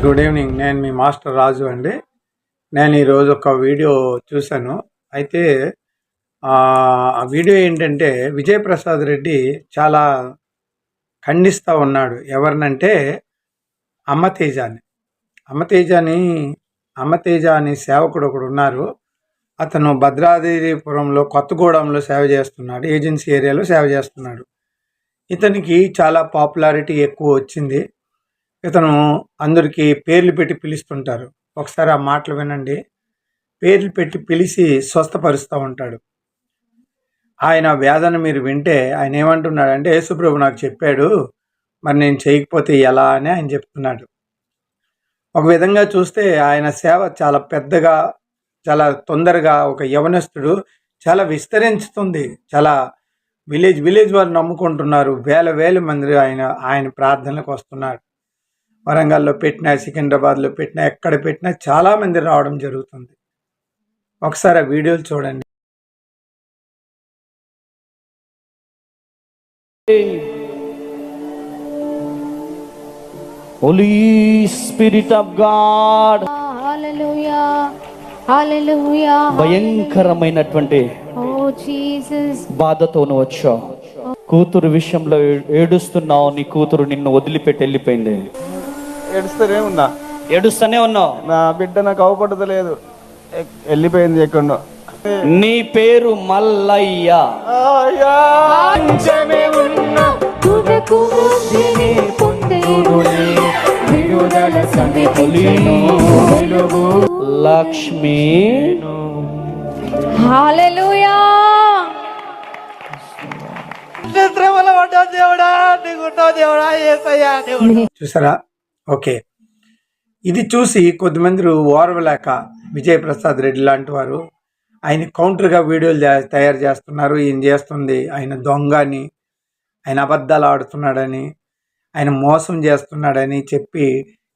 Friends good evening నేను మీ master రాజు అండి. నేను ఈరోజు ఒక వీడియో చూశాను. అయితే ఆ వీడియో ఏంటంటే విజయప్రసాద్ రెడ్డి చాలా ఖండిస్తూ ఉన్నాడు. ఎవరినంటే అమ్మతేజాని అమ్మతేజాని అమ్మతేజ అనే సేవకుడు ఒకడు ఉన్నారు. అతను భద్రాద్రిపురంలో కొత్తగూడెంలో సేవ చేస్తున్నాడు. ఏజెన్సీ ఏరియాలో సేవ చేస్తున్నాడు. ఇతనికి చాలా పాపులారిటీ ఎక్కువ వచ్చింది. ఇతను అందరికీ పేర్లు పెట్టి పిలుస్తుంటారు. ఒకసారి ఆ మాటలు వినండి. పేర్లు పెట్టి పిలిచి స్వస్థపరుస్తూ ఉంటాడు. ఆయన వేదన మీరు వింటే ఆయన ఏమంటున్నాడంటే యేసుప్రభు నాకు చెప్పాడు మరి నేను చేయకపోతే ఎలా? అని ఆయన చెప్తున్నాడు. ఒక విధంగా చూస్తే ఆయన సేవ చాలా పెద్దగా చాలా తొందరగా ఒక యవనస్తుడు చాలా విస్తరించుతుంది. చాలా విలేజ్ విలేజ్ వారు నమ్ముకుంటున్నారు. వేల వేల మంది ఆయన ఆయన ప్రార్థనలకు వస్తున్నారు. వరంగల్లో పెట్టినా సికింద్రాబాద్లో పెట్టినా ఎక్కడ పెట్టినా చాలా మంది రావడం జరుగుతుంది ఒకసారి ఆ వీడియోలు చూడండి Holy Spirit of God Hallelujah. Hallelujah. భయంకరమైనటువంటి Oh Jesus. బాధతో నువ్వు వచ్చావు కూతురు విషయంలో ఏడుస్తున్నావు నీ కూతురు నిన్ను వదిలిపెట్టి వెళ్ళిపోయింది ఏడుస్తూనే ఉన్నా. ఏడుస్తూనే ఉన్నావు? నా బిడ్డ నాకు అవపడతలేదు వెళ్ళిపోయింది ఎక్కడో నీ పేరు మల్లయ్య. లక్ష్మి. Hallelujah. చూసారా? ఓకే. ఇది చూసి కొద్దిమంది ఓర్వలేక విజయప్రసాద్ రెడ్డి లాంటి వారు ఆయన కౌంటర్గా వీడియోలు తయారు చేస్తున్నారు ఈయన చేస్తుంది ఆయన దొంగ అని ఆయన అబద్ధాలు ఆడుతున్నాడని ఆయన మోసం చేస్తున్నాడని చెప్పి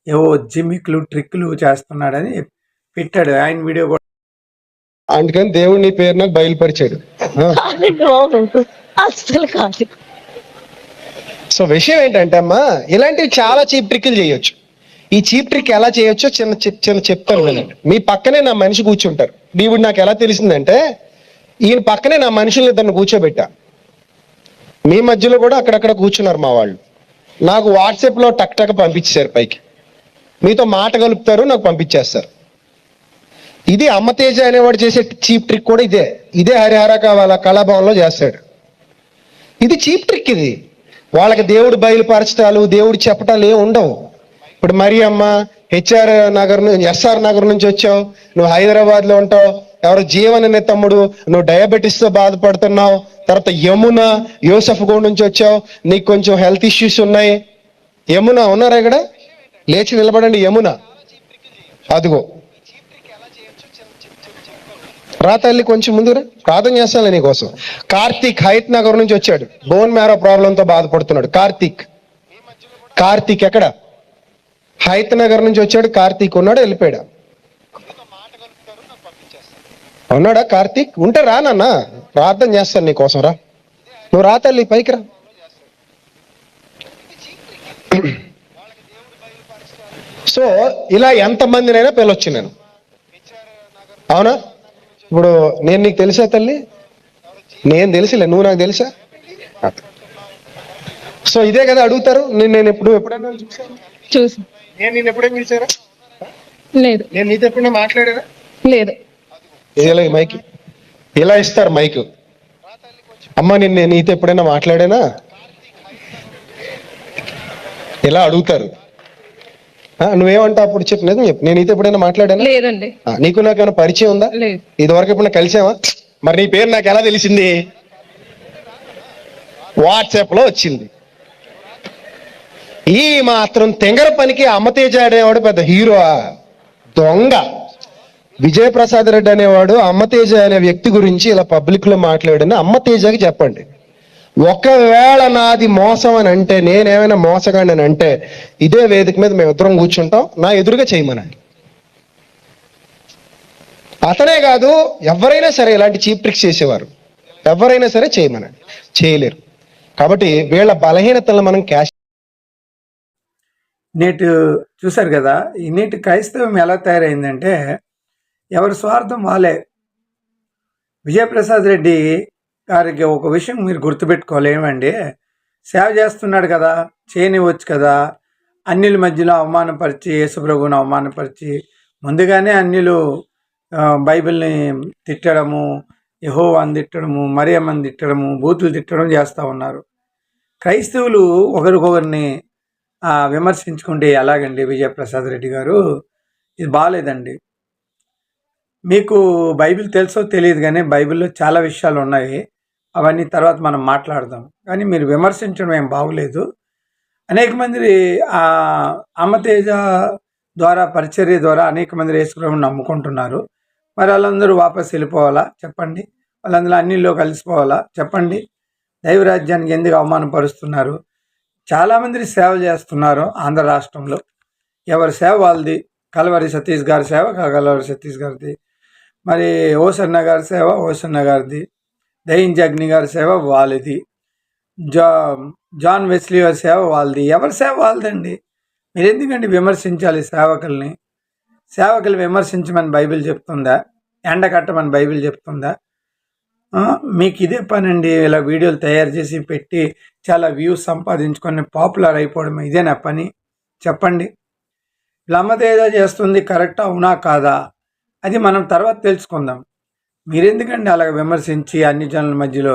ఏవో జిమిక్లు ట్రిక్లు చేస్తున్నాడని పెట్టాడు. ఆయన వీడియో కూడా అందుకని దేవుడు నీ పేరు నాకు బయలుపరిచాడు అస్సలు కాదు. సో విషయం ఏంటంటే అమ్మా ఇలాంటివి చాలా చీప్ ట్రిక్లు చేయొచ్చు. ఈ చీప్ ట్రిక్ ఎలా చేయొచ్చో చిన్న చిన్న చెప్తాను వినండి. మీ పక్కనే నా మనిషి కూర్చుంటారు. దేవుడు నాకు ఎలా తెలిసిందంటే ఈయన పక్కనే నా మనుషుల్ని ఇద్దరిని కూర్చోబెట్టా. మీ మధ్యలో కూడా అక్కడక్కడ కూర్చున్నారు మా వాళ్ళు. నాకు వాట్సాప్లో టక్ టక్ పంపించారు పైకి. మీతో మాట కలుపుతారు నాకు పంపించేస్తారు. ఇది అమ్మతేజ అనేవాడు చేసే చీప్ ట్రిక్ కూడా ఇదే. ఇదే హరిహర కావాల కళాభవన్లో చేస్తాడు. ఇది చీప్ ట్రిక్ ఇది. వాళ్ళకి దేవుడు బయలుపరచటాలు దేవుడు చెప్పటాలు ఏమి ఉండవు. ఇప్పుడు మరి అమ్మ హెచ్ఆర్ నగర్ నుంచి ఎస్ఆర్ నగర్ నుంచి వచ్చావు. నువ్వు హైదరాబాద్లో ఉంటావు. ఎవరు జీవన్ అనే తమ్ముడు నువ్వు డయాబెటీస్తో బాధపడుతున్నావు. తర్వాత యమున యోసఫ్ గూడ నుంచి వచ్చావు. నీకు కొంచెం హెల్త్ ఇష్యూస్ ఉన్నాయి. యమున ఉన్నారా ఇక్కడ? లేచి నిలబడండి యమున. అదిగో. రా తల్లి కొంచెం ముందురా ప్రార్థన చేస్తాను నీకోసం. కార్తీక్ హైత్ నగర్ నుంచి వచ్చాడు. బోన్ మ్యారో ప్రాబ్లంతో బాధపడుతున్నాడు. కార్తీక్. కార్తీక్ ఎక్కడ? హైత్ నగర్ నుంచి వచ్చాడు. కార్తీక్ ఉన్నాడు వెళ్ళిపోయాడు. ఉన్నాడా కార్తీక్? ఉంటే రా నాన్న. ప్రార్థన చేస్తాను నీకోసం రా. నువ్వు రా తల్లి పైకి రా. సో ఇలా ఎంతమందినైనా పిలవచ్చు నేను. అవునా? ఇప్పుడు నేను నీకు తెలుసా తల్లి? నేను తెలుసులే నువ్వు నాకు తెలుసా? సో ఇదే కదా అడుగుతారు. నేను నేను ఎప్పుడు ఎప్పుడైనా చూసాను చూసి నేను నేను ఎప్పుడైనా చూసారా లేదు. నేను నీతో ఎప్పుడైనా మాట్లాడారా లేదు. ఇలా మైక్. ఇలా ఇస్తారు మైక్. అమ్మ నేను నేను నీతో ఎప్పుడైనా మాట్లాడానా? ఇలా అడుగుతారు. ఆ, నువ్వేమంటావు అప్పుడు చెప్పు నిజం చెప్పు. నేను నీతో ఎప్పుడైనా మాట్లాడానా? లేదండి. నీకు నాకు ఏమైనా పరిచయం ఉందా? లేదు. ఇది వరకు ఎప్పుడైనా కలిసావా? మరి నీ పేరు నాకు ఎలా తెలిసింది? వాట్సాప్లో వచ్చింది. ఈ మాత్రం తెంగర పనికి అమ్మతేజ అనేవాడు పెద్ద హీరో దొంగ. విజయప్రసాద్ రెడ్డి అనేవాడు అమ్మతేజ అనే వ్యక్తి గురించి ఇలా పబ్లిక్లో మాట్లాడిన అమ్మతేజకి చెప్పండి. ఒకవేళ నాది మోసం అని అంటే నేనేమైనా మోసగాడిని అని అంటే ఇదే వేదిక మీద మేము ఇద్దరం కూర్చుంటాం నా ఎదురుగా చేయమనండి. అతనే కాదు ఎవరైనా సరే ఇలాంటి చీప్ ట్రిక్స్ చేసేవారు. ఎవరైనా సరే చేయమనండి. చేయలేరు. కాబట్టి వీళ్ళ బలహీనతలను మనం క్యాష్ నేటి చూశారు కదా నేటి క్రైస్తవం ఎలా తయారైందంటే ఎవరి స్వార్థం వాళ్ళే. విజయప్రసాద్ రెడ్డి గారికి ఒక విషయం మీరు గుర్తుపెట్టుకోవాలి. ఏమండి? సేవ చేస్తున్నాడు కదా చేయనివ్వచ్చు కదా అన్నిల మధ్యలో అవమానపరిచి యేసుప్రభుని అవమానపరిచి ముందుగానే అన్నిలు బైబిల్ని తిట్టడము యెహోవాని తిట్టడము మరియమ్మని తిట్టడము బూతులు తిట్టడం చేస్తూ ఉన్నారు. క్రైస్తవులు ఒకరికొకరిని విమర్శించుకుంటే ఎలాగండి విజయప్రసాద్ రెడ్డి గారు? ఇది బాగాలేదండి మీకు బైబిల్ తెలుసో తెలియదు కానీ బైబిల్లో చాలా విషయాలు ఉన్నాయి అవన్నీ తర్వాత మనం మాట్లాడదాం. కానీ మీరు విమర్శించడం ఏం బాగోలేదు. అనేక మంది అమ్మతేజ ద్వారా పరిచర్య ద్వారా అనేక మంది యేసుప్రభుని నమ్ముకుంటున్నారు. మరి వాళ్ళందరూ వాపస్ వెళ్ళిపోవాలా? చెప్పండి. వాళ్ళందరూ అన్నిలో కలిసిపోవాలా? చెప్పండి. దైవరాజ్యానికి ఎందుకు అవమానపరుస్తున్నారు? చాలామంది సేవ చేస్తున్నారు ఆంధ్ర రాష్ట్రంలో. ఎవరి సేవ వాళ్ళది? కలవరి సతీష్ గారి సేవ కలవరి సతీష్ గారిది. మరి ఓసన్న గారి సేవ ఓసన్న గారిది. దయించి అగ్ని గారి సేవ వాళ్ళది. జా జాన్ వెస్లీ గారి సేవ వాళ్ళది. ఎవరి సేవ వాళ్ళదండి? మీరు ఎందుకండి విమర్శించాలి సేవకుల్ని? సేవకులు విమర్శించమని బైబిల్ చెప్తుందా? ఎండ కట్టమని బైబిల్ చెప్తుందా? మీకు ఇదే పని అండి ఇలా వీడియోలు తయారు చేసి పెట్టి చాలా వ్యూస్ సంపాదించుకొని పాపులర్ అయిపోవడం ఇదేనా పని. చెప్పండి. ఏదో చేస్తుంది కరెక్ట్? అవునా? కాదా? అది మనం తర్వాత తెలుసుకుందాం. మీరెందుకండి అలాగ విమర్శించి అన్ని జనుల మధ్యలో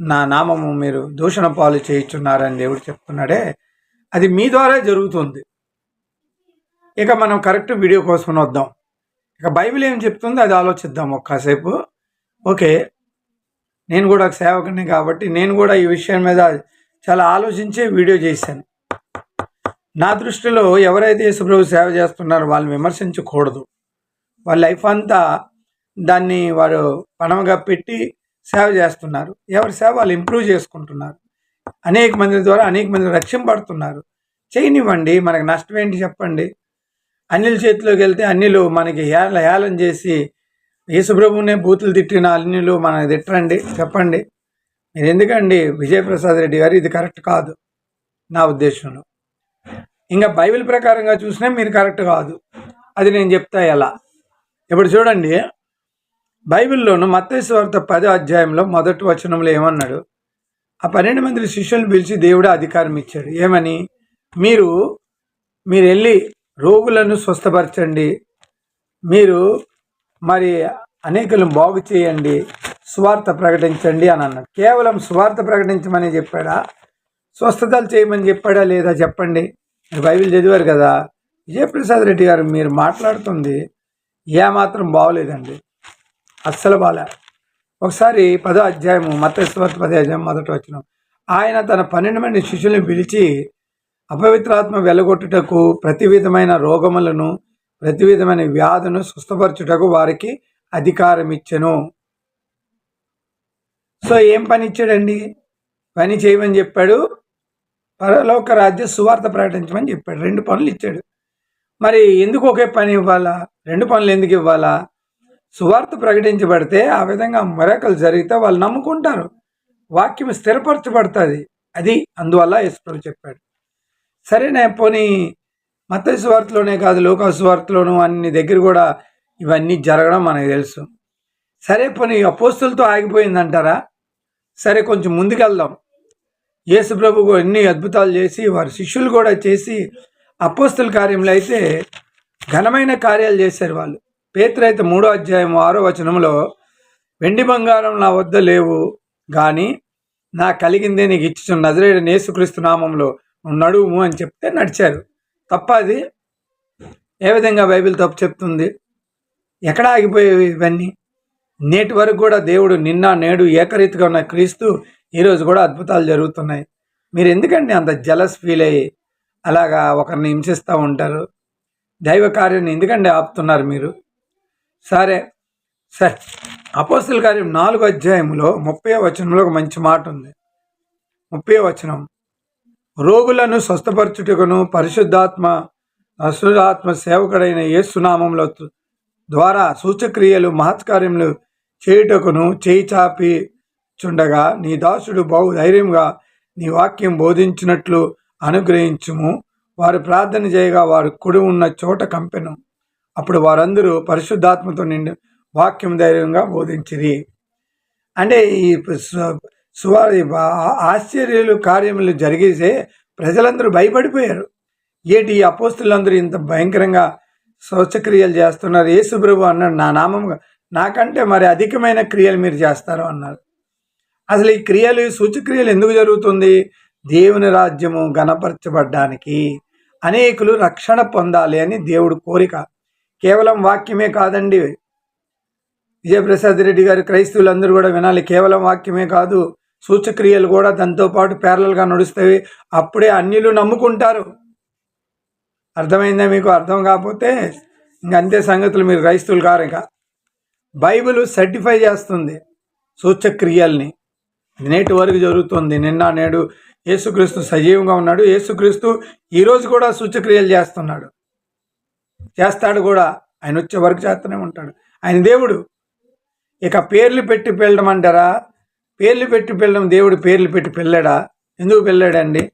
నా నామము మీరు దూషణ పాలు చేయించున్నారని దేవుడు చెప్తున్నాడే? అది మీ ద్వారా జరుగుతుంది. ఇక మనం కరెక్ట్ వీడియో కోసం వద్దాం. ఇక బైబిల్ ఏం చెప్తుందో అది ఆలోచిద్దాం ఒక్కసేపు. ఓకే నేను కూడా ఒక సేవకుని కాబట్టి నేను కూడా ఈ విషయం మీద చాలా ఆలోచించే వీడియో చేశాను. నా దృష్టిలో ఎవరైతే యేసుప్రభు సేవ చేస్తున్నారో వాళ్ళని విమర్శించకూడదు. వాళ్ళ లైఫ్ అంతా దాన్ని వారు పణంగా పెట్టి సేవ చేస్తున్నారు. ఎవరి సేవ వాళ్ళు ఇంప్రూవ్ చేసుకుంటున్నారు. అనేక మంది ద్వారా అనేక మంది రక్షింపడుతున్నారు చేయనివ్వండి మనకు నష్టం ఏంటి చెప్పండి. అన్నిల చేతిలోకి వెళ్తే అన్నిలు మనకి హేళ హేళన చేసి యేసుప్రభునే బూతులు తిట్టిన అన్నిలు మనకి తిట్టరండి చెప్పండి. మీరు ఎందుకండి విజయప్రసాద్ రెడ్డి గారు? ఇది కరెక్ట్ కాదు నా ఉద్దేశంలో. ఇంకా బైబిల్ ప్రకారంగా చూసినా మీరు కరెక్ట్ కాదు. అది నేను చెప్తా ఎలా? ఇప్పుడు చూడండి బైబిల్లోను మత్తేశ్వార్త పదో అధ్యాయంలో మొదటి వచనంలో ఏమన్నాడు? ఆ పన్నెండు మంది శిష్యులను పిలిచి దేవుడు అధికారం ఇచ్చాడు. ఏమని? మీరు మీరు వెళ్ళి రోగులను స్వస్థపరచండి. మీరు మరి అనేకులను బాగు చేయండి. స్వార్థ ప్రకటించండి అని అన్నాడు. కేవలం స్వార్థ ప్రకటించమని చెప్పాడా? స్వస్థతలు చేయమని చెప్పాడా లేదా చెప్పండి? మీరు బైబిల్ చదివారు కదా. విజయప్రసాద్ రెడ్డి గారు మీరు మాట్లాడుతుంది ఏమాత్రం బాగోలేదండి. అస్సలు బాలే. ఒకసారి పదో అధ్యాయము మత్స్వార్త పదో అధ్యాయం మొదట వచ్చిన. ఆయన తన పన్నెండు మంది శిష్యుల్ని పిలిచి అపవిత్రాత్మ వెలగొట్టుటకు ప్రతి విధమైన రోగములను ప్రతి విధమైన వ్యాధును స్వస్థపరచుటకు వారికి అధికారం ఇచ్చెను సో ఏం పని ఇచ్చాడండి పని చేయమని చెప్పాడు. పరలోక రాజ్య సువార్త ప్రకటించమని చెప్పాడు. రెండు పనులు ఇచ్చాడు. మరి ఎందుకు ఒకే పని ఇవ్వాలా? రెండు పనులు ఎందుకు ఇవ్వాలా? సువార్త ప్రకటించబడితే ఆ విధంగా మరకలు జరిగితే వాళ్ళు నమ్ముకుంటారు. వాక్యం స్థిరపరచబడుతుంది. అది అందువల్ల యశ్వరు చెప్పాడు. సరేనే పోనీ మత సువార్తలోనే కాదు లోక సువార్తలోను అన్ని దగ్గర కూడా ఇవన్నీ జరగడం మనకు తెలుసు. సరే పోనీ అపోస్తులతో ఆగిపోయిందంటారా? సరే కొంచెం ముందుకెళ్దాం. యేసు ప్రభు ఎన్ని అద్భుతాలు చేసి వారి శిష్యులు కూడా చేసి అపోస్తుల కార్యంలో అయితే ఘనమైన కార్యాలు చేశారు వాళ్ళు. పేతురైతే మూడో అధ్యాయం ఆరో వచనంలో వెండి బంగారం నా వద్ద లేవు కానీ నా కలిగిందే నీకు ఇచ్చుచున్న నజరేడు నేసుక్రీస్తు నామంలో నువ్వు అని చెప్తే నడిచారు. తప్ప అది ఏ విధంగా బైబిల్ తప్పు చెప్తుంది? ఎక్కడ ఆగిపోయేవి ఇవన్నీ? నేటి వరకు కూడా దేవుడు నిన్న నేడు ఏకరీతిగా ఉన్న క్రీస్తు ఈరోజు కూడా అద్భుతాలు జరుగుతున్నాయి. మీరు ఎందుకండి అంత జలస్ ఫీల్ అయ్యి అలాగా ఒకరిని హింసిస్తూ ఉంటారు? దైవ కార్యాన్ని ఎందుకండి ఆపుతున్నారు మీరు? సరే. సరే అపోస్తుల కార్యం నాలుగు అధ్యాయంలో ముప్పై వచనంలో ఒక మంచి మాట ఉంది. ముప్పై వచనం. రోగులను స్వస్థపరచుటకును పరిశుద్ధాత్మ అశుద్ధాత్మ సేవకుడైన యేసునామంలో ద్వారా సూచక్రియలు మహత్కార్యములు చేయుటకును చేయి చాపి చుండగా నీ దాసుడు బహు ధైర్యంగా నీ వాక్యం బోధించినట్లు అనుగ్రహించుము. వారు ప్రార్థన చేయగా వారు కుడి ఉన్న చోట కంపెను. అప్పుడు వారందరూ పరిశుద్ధాత్మతో నిండి వాక్యం ధైర్యంగా బోధించిరి. అంటే ఈ సువారి ఆశ్చర్యాలు కార్యములు జరిగేసే ప్రజలందరూ భయపడిపోయారు. ఏటి ఈ అపోస్తులందరూ ఇంత భయంకరంగా శౌచక్రియలు చేస్తున్నారు? యేసు అన్నాడు నా నామం నాకంటే మరి అధికమైన క్రియలు మీరు చేస్తారు అన్నారు. అసలు ఈ క్రియలు సూచక్రియలు ఎందుకు జరుగుతుంది? దేవుని రాజ్యము గణపరచబడ్డానికి అనేకులు రక్షణ పొందాలి అని దేవుడు కోరిక. కేవలం వాక్యమే కాదండి. విజయప్రసాద్ రెడ్డి గారు క్రైస్తవులందరూ కూడా వినాలి. కేవలం వాక్యమే కాదు సూచక్రియలు కూడా దాంతో పాటు ప్యారలల్గా నడుస్తాయి. అప్పుడే అన్యులు నమ్ముకుంటారు. అర్థమైందా మీకు? అర్థం కాకపోతే ఇంక అంతే సంగతులు మీరు క్రైస్తవులు కారు ఇక. బైబిల్ సర్టిఫై చేస్తుంది సూచక్రియల్ని. నేటి వరకు జరుగుతుంది. నిన్న నేడు యేసుక్రీస్తు సజీవంగా ఉన్నాడు. యేసుక్రీస్తు ఈరోజు కూడా సూచక్రియలు చేస్తున్నాడు. చేస్తాడు కూడా. ఆయన వచ్చే వరకు చేస్తూనే ఉంటాడు. ఆయన దేవుడు. ఇక పేర్లు పెట్టి పెళ్ళడం అంటారా పేర్లు పెట్టి పెళ్ళడం దేవుడు పేర్లు పెట్టి పెళ్ళాడా ఎందుకు పెళ్ళాడండి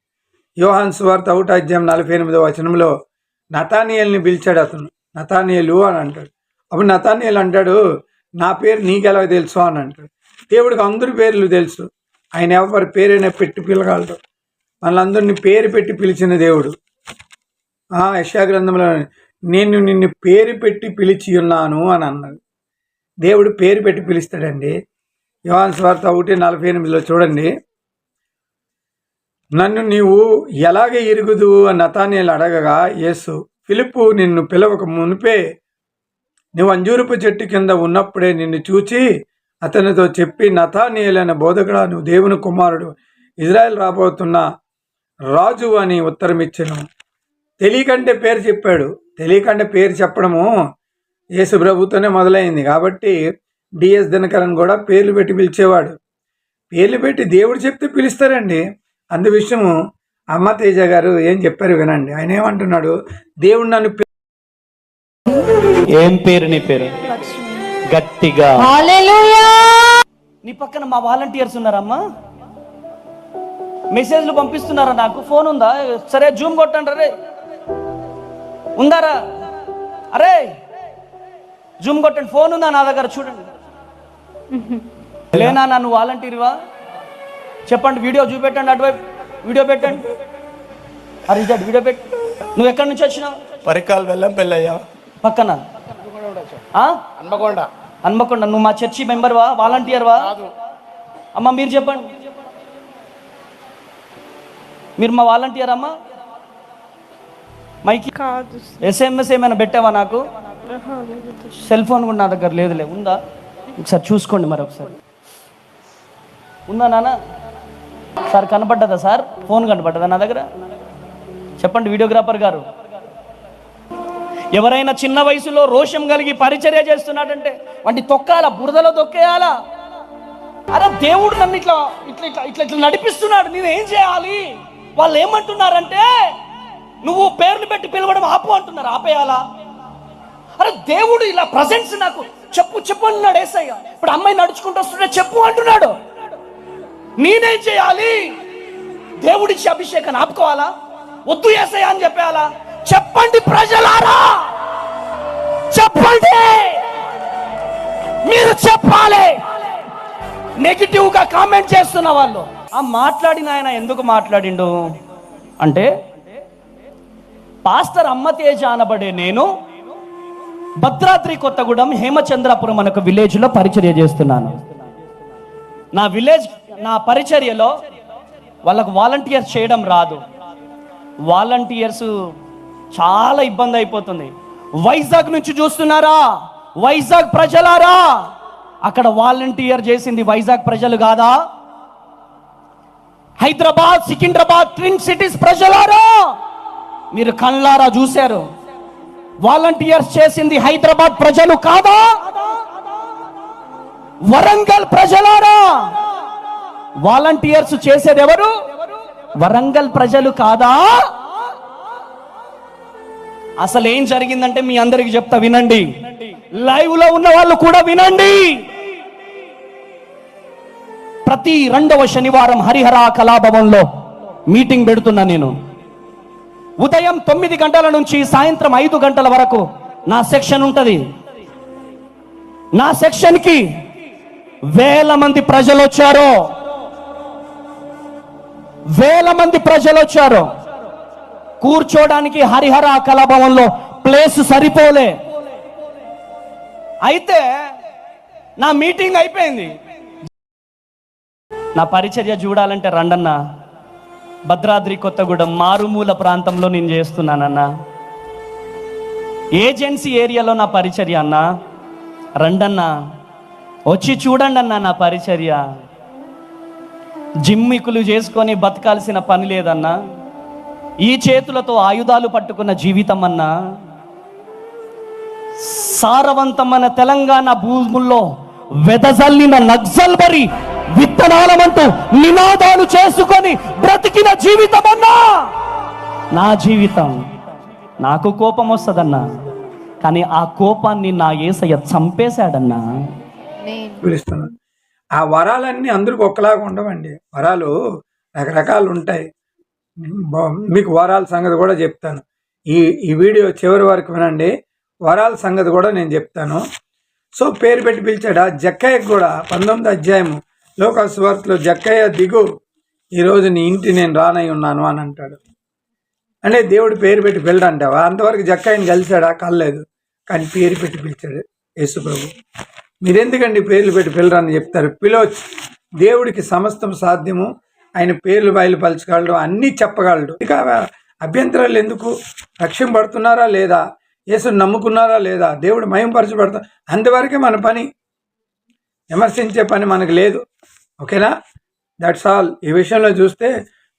యోహాన్ స్వార్త ఒకటి అధ్యాయం నలభై ఎనిమిదో వచనంలో నతానియల్ని పిలిచాడు అతను. నతానియలు అని అంటాడు. అప్పుడు నతానియల్ అంటాడు నా పేరు నీకెలా తెలుసు అని అంటాడు. దేవుడికి అందరి పేర్లు తెలుసు. ఆయన ఎవరి పేరైనా పెట్టి పిలగలడు. మనందరినీ పేరు పెట్టి పిలిచిన దేవుడు. ఆ యశా గ్రంథంలో నేను నిన్ను పేరు పెట్టి పిలిచి ఉన్నాను అని అన్నాడు. దేవుడు పేరు పెట్టి పిలుస్తాడండి. యోహాన్ స్వార్థ ఒకటి నలభై ఎనిమిదిలో చూడండి. నన్ను నీవు ఎలాగ ఇరుగుదు అని నతానియలు అడగగా యేసు ఫిలిప్పు నిన్ను పిలవక మునిపే నువ్వు అంజూరపు చెట్టు కింద ఉన్నప్పుడే నిన్ను చూచి అతనితో చెప్పి నతానీయులైన బోధకుడా నువ్వు దేవుని కుమారుడు ఇజ్రాయెల్ రాబోతున్న రాజు అని ఉత్తరం ఇచ్చాను తెలియకంటే పేరు చెప్పాడు. తెలియకంటే పేరు చెప్పడము యేసు ప్రభుతోనే మొదలైంది. కాబట్టి డిఎస్ దినకరన్ కూడా పేర్లు పెట్టి పిలిచేవాడు. పేర్లు పెట్టి దేవుడు చెప్తే పిలుస్తారండి. అందు విషయము అమ్మ తేజ గారు ఏం చెప్పారు వినండి. ఆయన ఏమంటున్నాడు? దేవుడు నన్ను ఏం పేరు నీ పేరు? గట్టిగా. హల్లెలూయా నీ పక్కన మా వాలంటీర్స్ ఉన్నారమ్మా. మెసేజ్లు పంపిస్తున్నారా నాకు? ఫోన్ ఉందా? సరే జూమ్ కొట్టండి రే. ఉందారా? అరే జూమ్ కొట్టండి ఫోన్ ఉందా నా దగ్గర? చూడండి. లేనా నన్ను వాలంటీర్వా చెప్పండి వీడియో చూపెట్టండి అటువైపు. వీడియో పెట్టండి. అరే ఇదే వీడియో పెట్టి. నువ్వు ఎక్కడి నుంచి వచ్చినావు? పరికాలు వెళ్ళం పెళ్ళయ్యా. పక్కన? హన్మకొండ. హన్మకొండ. నువ్వు మా చర్చి మెంబర్వా వాలంటీర్వా అమ్మ మీరు చెప్పండి. మీరు మా వాలంటీర్ అమ్మా? మైకి కాదు. ఎస్ఎంఎస్ ఏమైనా పెట్టావా నాకు? సెల్ ఫోన్ కూడా నా దగ్గర లేదులే. ఉందా? ఒకసారి చూసుకోండి మరి ఒకసారి ఉందా నాన్న? సార్ కనపడ్డదా సార్? ఫోన్ కనపడ్డదా నా దగ్గర? చెప్పండి వీడియోగ్రాఫర్ గారు. ఎవరైనా చిన్న వయసులో రోషం కలిగి పరిచర్య చేస్తున్నాడంటే వాటి తొక్కాల? బురదలో తొక్కేయాలా? అరే దేవుడు నన్ను ఇట్లా ఇట్లా ఇట్లా ఇట్లా ఇట్లా నడిపిస్తున్నాడు. నేను ఏం చేయాలి? వాళ్ళు ఏమంటున్నారంటే నువ్వు పేర్లు పెట్టి పిలవడం ఆపు అంటున్నారు. ఆపేయాలా? అరే దేవుడు ఇలా ప్రజెన్స్ నాకు చెప్పు చెప్పు అన్నాడు ఏసయ్య. ఇప్పుడు అమ్మాయి నడుచుకుంటూ వస్తుంటే చెప్పు అంటున్నాడు. నేనేం చేయాలి? దేవుడిచ్చి అభిషేకాన్ని ఆపుకోవాలా? వద్దు ఏసయ్య అని చెప్పేయాలా? చెప్పండి ప్రజలారా! చెప్పండి! మీరు చెప్పాలి! నెగిటివ్గా కామెంట్ చేస్తున్న వాళ్ళు. ఆ మాట్లాడిన ఆయన ఎందుకు మాట్లాడిండు? అంటే పాస్టర్ అమ్మతేజ అనబడే నేను భద్రాద్రి కొత్తగూడెం హేమచంద్రపురం అనే ఒక విలేజ్లో పరిచర్య చేస్తున్నాను. నా విలేజ్ నా పరిచర్యలో వాళ్ళకు వాలంటీర్స్ చేయడం రాదు. వాలంటీర్స్ చాలా ఇబ్బంది అయిపోతుంది. వైజాగ్ నుంచి చూస్తున్నారా? వైజాగ్ ప్రజలారా? అక్కడ వాలంటీర్ చేసింది వైజాగ్ ప్రజలు కాదా? హైదరాబాద్ సికింద్రాబాద్ ట్విన్ సిటీస్ ప్రజలారా? మీరు కళ్ళారా చూశారు? వాలంటీర్స్ చేసింది హైదరాబాద్ ప్రజలు కాదా? వరంగల్ ప్రజలారా? వాలంటీర్స్ చేసేది ఎవరు? వరంగల్ ప్రజలు కాదా? అసలు ఏం జరిగిందంటే మీ అందరికి చెప్తా వినండి. లైవ్లో ఉన్న వాళ్ళు కూడా వినండి. ప్రతి రెండవ శనివారం హరిహర కళాభవన్లో మీటింగ్ పెడుతున్నా నేను. ఉదయం తొమ్మిది గంటల నుంచి సాయంత్రం ఐదు గంటల వరకు నా సెక్షన్ ఉంటుంది. నా సెక్షన్కి వేల మంది ప్రజలు వచ్చారు. వేల మంది ప్రజలు వచ్చారు. కూర్చోడానికి హరిహర కళాభవన్లో ప్లేస్ సరిపోలే. అయితే నా మీటింగ్ అయిపోయింది. నా పరిచర్య చూడాలంటే రండన్నా. భద్రాద్రి కొత్తగూడెం మారుమూల ప్రాంతంలో నేను చేస్తున్నానన్నా. ఏజెన్సీ ఏరియాలో నా పరిచర్య అన్నా. రండన్నా. వచ్చి చూడండి అన్నా నా పరిచర్య. జిమ్మికులు చేసుకొని బతకాల్సిన పని లేదన్నా. ఈ చేతులతో ఆయుధాలు పట్టుకున్న జీవితం అన్నా. సారవంతమైన తెలంగాణ భూముల్లో వెదజల్లిన నక్సల్బరి విత్తనాలమంటూ నినాదాలు చేసుకొని బ్రతికిన జీవితం అన్నా నా జీవితం నాకు కోపం వస్తుందన్నా కానీ ఆ కోపాన్ని నా ఏసయ్య చంపేశాడన్నా. నేను పిలుస్తున్నాను ఆ వరాలన్నీ అందరికి ఒకలాగా ఉండవండి. వరాలు రకరకాలు ఉంటాయి. మీకు వరాల సంగతి కూడా చెప్తాను. ఈ ఈ వీడియో చివరి వరకు వినండి. వరాల సంగతి కూడా నేను చెప్తాను. సో పేరు పెట్టి పిలిచాడు? ఆ జక్కయ్యకు కూడా పంతొమ్మిది అధ్యాయము లోకస్వార్తలో జక్కయ్య దిగు ఈరోజు నీ ఇంటి నేను రానై ఉన్నాను అని అంటాడు. అంటే దేవుడు పేరు పెట్టి పిల్లడంటావా అంతవరకు జక్కయ్యని కలిశాడా? కలలేదు. కానీ పేరు పెట్టి పిలిచాడు యేసుప్రభు మీరెందుకండి పేర్లు పెట్టి పిల్లరని చెప్తారు? పిలవచ్చు. దేవుడికి సమస్తం సాధ్యము. ఆయన పేర్లు బయలుపరచగలడు. అన్నీ చెప్పగలడు. ఇక అభ్యంతరాలు ఎందుకు? రక్షింపడుతున్నారా లేదా? యేసుని నమ్ముకున్నారా లేదా? దేవుడు మయంపరచబడతా అంతవరకే మన పని. విమర్శించే పని మనకు లేదు. ఓకేనా? దట్స్ ఆల్ ఈ విషయంలో చూస్తే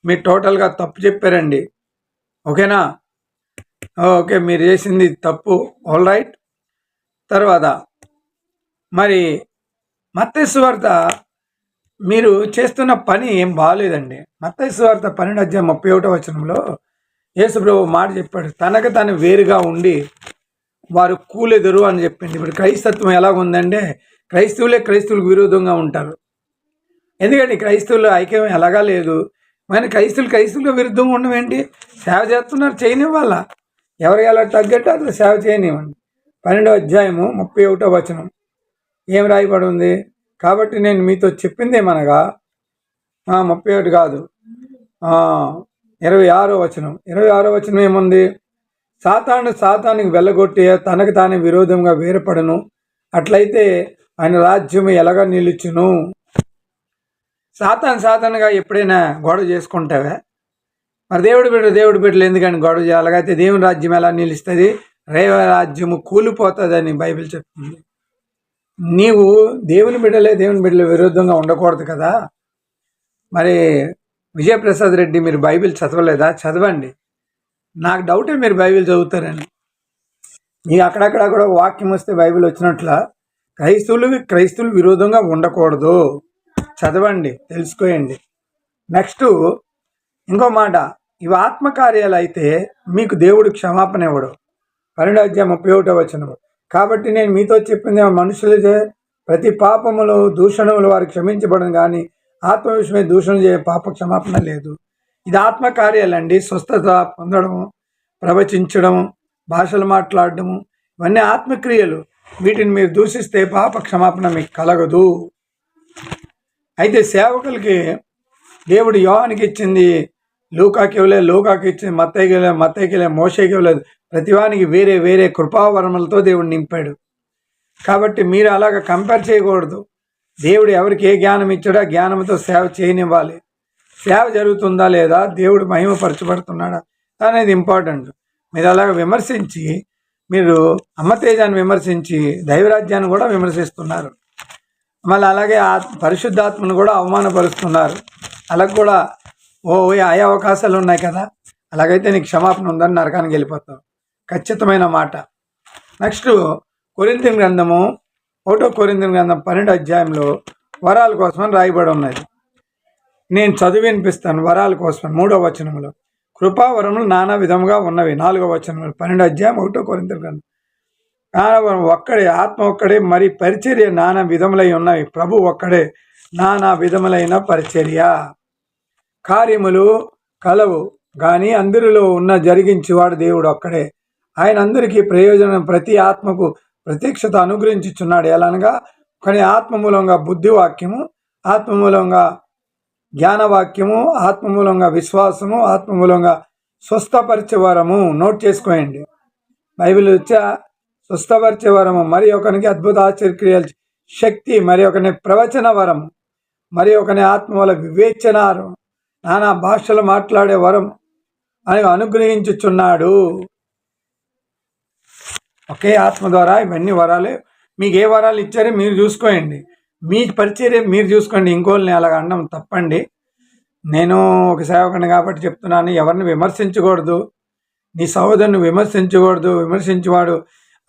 మీరు టోటల్గా తప్పు చెప్పారండి. ఓకేనా? ఓకే మీరు చేసింది తప్పు. ఆల్ రైట్ తర్వాత మరి మత్తేశ్వార్త మీరు చేస్తున్న పని ఏం బాగాలేదండి మత్తేశ్వార్త పన్నెండు అధ్యాయం ముప్పై ఒకటో వచనంలో యేసుప్రభు మాట చెప్పాడు. తనకు తను వేరుగా ఉండి వారు కూలెదురు అని చెప్పింది. ఇప్పుడు క్రైస్తత్వం ఎలాగుందంటే క్రైస్తవులే క్రైస్తవులకు విరోధంగా ఉంటారు. ఎందుకంటే క్రైస్తవులు ఐక్యం ఎలాగా లేదు. మన క్రైస్తవులు క్రైస్తవులకు విరుద్ధంగా ఉండడం ఏంటి? సేవ చేస్తున్నారు చేయనివ్వాల? ఎవరు ఎలా తగ్గట్టు అతను సేవ చేయనివ్వండి. పన్నెండో అధ్యాయము ముప్పై ఒకటో వచనం. ఏం రాయబడి ఉంది? కాబట్టి నేను మీతో చెప్పిందేమనగా ముప్పై ఒకటి కాదు. ఇరవై ఆరో వచనం. ఇరవై ఆరో వచనం ఏముంది? సాతాను సాతానికి వెళ్ళగొట్టి తనకు తానే విరోధంగా వేరుపడను. అట్లయితే ఆయన రాజ్యం ఎలాగా నిలుచును? సాతాను సాతానుగా ఎప్పుడైనా గొడవ చేసుకుంటావా? మరి దేవుడు బిడ్డ దేవుడు బిడ్డలు ఎందుకని గొడవ చేయాలగైతే దేవుని రాజ్యం ఎలా నిలుస్తుంది? రేవ రాజ్యము కూలిపోతుందని బైబిల్ చెప్తుంది. నీవు దేవుని బిడ్డలే దేవుని బిడ్డల విరుద్ధంగా ఉండకూడదు కదా? మరి విజయప్రసాద్ రెడ్డి మీరు బైబిల్ చదవలేదా? చదవండి. నాకు డౌటే మీరు బైబిల్ చదువుతారని. మీకు అక్కడక్కడ కూడా వాక్యం వస్తే బైబిల్ వచ్చినట్ల క్రైస్తవులు క్రైస్తవులు విరోధంగా ఉండకూడదు. చదవండి తెలుసుకోండి నెక్స్ట్ ఇంకో మాట. ఇవి ఆత్మకార్యాలు అయితే మీకు దేవుడు క్షమాపణ ఇవ్వడు. పన్నెండు అధ్యాయం ముప్పై ఒకటో వచనం కాబట్టి నేను మీతో చెప్పింది మనుషులు ప్రతి పాపములు దూషణములు వారు క్షమించబడను కానీ ఆత్మ విషయమే దూషణ చేయ పాప క్షమాపణ లేదు. ఇది ఆత్మకార్యాలండి. స్వస్థత పొందడము ప్రవచించడము భాషలు మాట్లాడడము ఇవన్నీ ఆత్మక్రియలు. వీటిని మీరు దూషిస్తే పాప క్షమాపణ మీకు కలగదు. అయితే సేవకులకి దేవుడు యోహానికి ఇచ్చింది లూకాకి ఇవ్వలేదు లూకాకి ఇచ్చింది మత్తయ్యకి ఇవ్వలేదు మత్తయ్యకి ఇవ్వలేదు మోషేకి ఇవ్వలేదు. ప్రతివానికి వేరే వేరే కృపావరములతో దేవుడు నింపాడు. కాబట్టి మీరు అలాగ కంపేర్ చేయకూడదు. దేవుడు ఎవరికి ఏ జ్ఞానం ఇచ్చాడో జ్ఞానంతో సేవ చేయనివ్వాలి. సేవ జరుగుతుందా లేదా? దేవుడు మహిమపరచబడుతున్నాడా? అనేది ఇంపార్టెంట్ మీరు అలాగ విమర్శించి మీరు అమ్మతేజాన్ని విమర్శించి దైవరాజ్యాన్ని కూడా విమర్శిస్తున్నారు. మళ్ళీ అలాగే ఆ పరిశుద్ధాత్మను కూడా అవమానపరుస్తున్నారు. అలాగ కూడా ఓ ఓ ఆయా అవకాశాలు ఉన్నాయి కదా అలాగైతే నీకు క్షమాపణ ఉందని నరకానికి వెళ్ళిపోతావు. ఖచ్చితమైన మాట. నెక్స్ట్ కొరింతిన్ గ్రంథము ఒకటో కొరింతిన్ గ్రంథం పన్నెండు అధ్యాయంలో వరాల కోసమని రాయబడి ఉన్నది. నేను చదివి వినిపిస్తాను వరాల కోసం మూడో వచనంలో కృపావరములు నానా విధముగా ఉన్నవి. నాలుగో వచనం పన్నెండు అధ్యాయం ఒకటో కొరింత గ్రంథం. నానవరం ఒక్కడే ఆత్మ ఒక్కడే మరి పరిచర్య నానా విధములై ఉన్నవి. ప్రభు ఒక్కడే నానా విధములైన పరిచర్య. కార్యములు కలవు కానీ అందరిలో ఉన్న జరిగించేవాడు దేవుడు ఒక్కడే. ఆయన అందరికీ ప్రయోజనం ప్రతి ఆత్మకు ప్రత్యక్షత అనుగ్రహించుచున్నాడు. ఎలానగా కానీ ఆత్మ మూలంగా బుద్ధివాక్యము ఆత్మ మూలంగా జ్ఞానవాక్యము ఆత్మ మూలంగా విశ్వాసము ఆత్మ మూలంగా స్వస్థపరిచే వరము నోట్ చేసుకోండి బైబిల్ వచ్చా స్వస్థపరిచే వరము మరి ఒకనికి అద్భుత ఆశ్చర్యక్రియలు శక్తి మరి ఒకని ప్రవచన వరము మరి ఒకని ఆత్మ వల్ల వివేచనారు. నానా భాషలు మాట్లాడే వరం అని అనుగ్రహించుచున్నాడు. ఒకే ఆత్మ ద్వారా ఇవన్నీ వరాలే. మీకు ఏ వరాలు ఇచ్చారో మీరు చూసుకోండి మీ పరిచర్య మీరు చూసుకోండి ఇంకోళ్ళని అలాగ అనడం తప్పండి. నేను ఒక సేవకుని కాబట్టి చెప్తున్నాను ఎవరిని విమర్శించకూడదు. నీ సహోదరుని విమర్శించకూడదు. విమర్శించేవాడు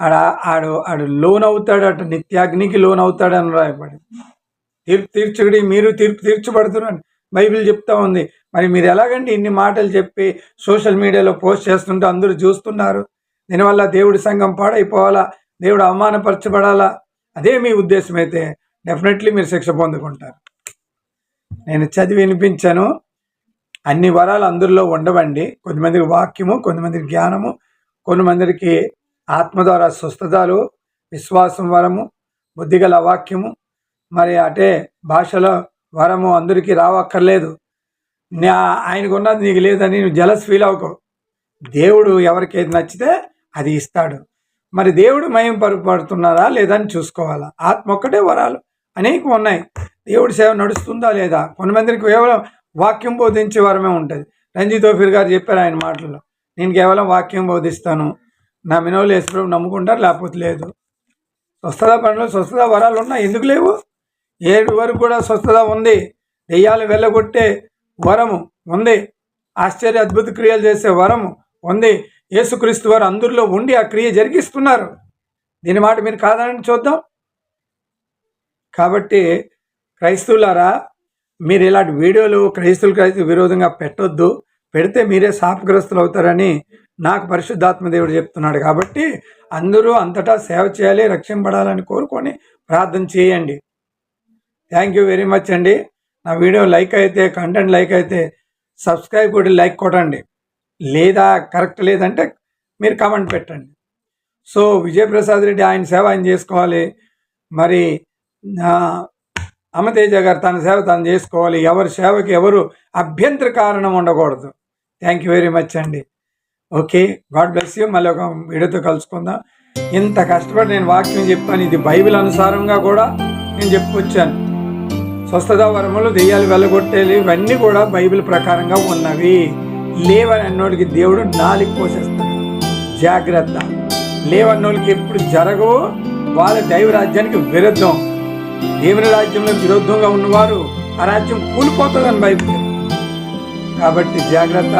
ఆడ ఆడు ఆడు లోన్ అవుతాడు అటు నిత్యాగ్నికి లోన్ అవుతాడు అని రాయబడి తీర్పు తీర్చుడి మీరు తీర్పు తీర్చబడుతున్నాను బైబిల్ చెప్తా ఉంది. మరి మీరు ఎలాగండి ఇన్ని మాటలు చెప్పి సోషల్ మీడియాలో పోస్ట్ చేస్తుంటే అందరూ చూస్తున్నారు? దీనివల్ల దేవుడి సంఘం పాడైపోవాలా? దేవుడు అవమానపరచబడాలా? అదే మీ ఉద్దేశం అయితే. డెఫినెట్లీ మీరు శిక్ష పొందుకుంటారు. నేను చదివి వినిపించాను. అన్ని వరాలు అందరిలో ఉండవండి. కొంతమందికి వాక్యము కొంతమందికి జ్ఞానము కొంతమందికి ఆత్మ ద్వారా స్వస్థతలు విశ్వాసం వరము బుద్ధిగల వాక్యము. మరి అటే భాషలో వరము అందరికీ రావక్కర్లేదు. నా ఆయనకు ఉన్నది నీకు లేదని నువ్వు జలస్ ఫీల్ అవ్వకు దేవుడు ఎవరికి ఏది నచ్చితే అది ఇస్తాడు. మరి దేవుడు మయం పరుపడుతున్నారా లేదా అని చూసుకోవాలా? ఆత్మ ఒక్కటే వరాలు. అనేకం ఉన్నాయి. దేవుడి సేవ నడుస్తుందా లేదా? కొంతమందికి కేవలం వాక్యం బోధించే వరమే ఉంటుంది. రంజిత్ ఓఫీర్ గారు చెప్పారు ఆయన మాటల్లో నేను కేవలం వాక్యం బోధిస్తాను. నా మినోలు వేసుకు నమ్ముకుంటారు లేకపోతే లేదు. స్వస్థత పనులు స్వస్థత వరాలు ఉన్నాయి. ఎందుకు లేవు? ఏడు వరకు కూడా స్వస్థత ఉంది. దెయ్యాలు వెళ్ళగొట్టే వరము ఉంది. ఆశ్చర్య అద్భుత క్రియలు చేసే వరము ఉంది. యేసుక్రీస్తు వారు అందరిలో ఉండి ఆ క్రియ జరిగిస్తున్నారు. దీని మాట మీరు కాదని చూద్దాం. కాబట్టి క్రైస్తవులారా మీరు ఇలాంటి వీడియోలు క్రైస్తవులు క్రైస్తవ విరోధంగా పెట్టొద్దు. పెడితే మీరే శాపగ్రస్తులు అవుతారని నాకు పరిశుద్ధాత్మ దేవుడు చెప్తున్నాడు కాబట్టి అందరూ అంతటా సేవ చేయాలి రక్షింపడాలని కోరుకొని ప్రార్థన చేయండి. థ్యాంక్ యూ వెరీ మచ్ అండి. నా వీడియో లైక్ అయితే కంటెంట్ లైక్ అయితే సబ్స్క్రైబ్ కూడా లైక్ కొట్టండి. లేదా కరెక్ట్ లేదంటే మీరు కామెంట్ పెట్టండి. సో విజయప్రసాద్ రెడ్డి ఆయన సేవ ఆయన చేసుకోవాలి. మరి అమతేజ గారు తన సేవ తను చేసుకోవాలి. ఎవరి సేవకి ఎవరు అభ్యంతర కారణం ఉండకూడదు. థ్యాంక్ యూ వెరీ మచ్ అండి. ఓకే గాడ్ బ్లెస్ యూ మళ్ళీ ఒక వీడియోతో కలుసుకుందాం. ఇంత కష్టపడి నేను వాక్యం చెప్పాను ఇది బైబిల్ అనుసారంగా కూడా నేను చెప్పుకొచ్చాను. స్వస్థత వరములు దెయ్యాలు వెళ్ళగొట్టేవి ఇవన్నీ కూడా బైబిల్ ప్రకారంగా ఉన్నవి. లేవని అన్నోడికి దేవుడు నాలుగు పోసేస్తాడు. జాగ్రత్త. లేవన్నోళ్ళకి ఎప్పుడు జరగవు. వాళ్ళ దైవ రాజ్యానికి విరుద్ధం. దేవుని రాజ్యంలో విరుద్ధంగా ఉన్నవారు ఆ రాజ్యం కూలిపోతుందని బైబిల్. కాబట్టి జాగ్రత్త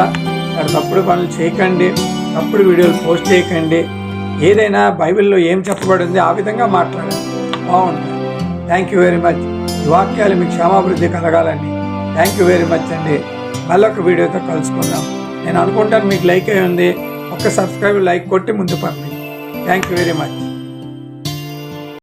అక్కడ తప్పుడు పనులు చేయకండి తప్పుడు వీడియోలు పోస్ట్ చేయకండి ఏదైనా బైబిల్లో ఏం చెప్పబడింది ఆ విధంగా మాట్లాడండి. బాగుంటుంది థ్యాంక్ యూ వెరీ మచ్ ఈ వాక్యాలు మీకు క్షమాభివృద్ధి కలగాలని థ్యాంక్ యూ వెరీ మచ్ అండి. మళ్ళొక వీడియోతో కలుసుకుందాం. నేను అనుకుంటాను మీకు లైక్ అయి ఉంది. ఒక్క సబ్స్క్రైబ్ లైక్ కొట్టి ముందు పంపి థ్యాంక్ యూ వెరీ మచ్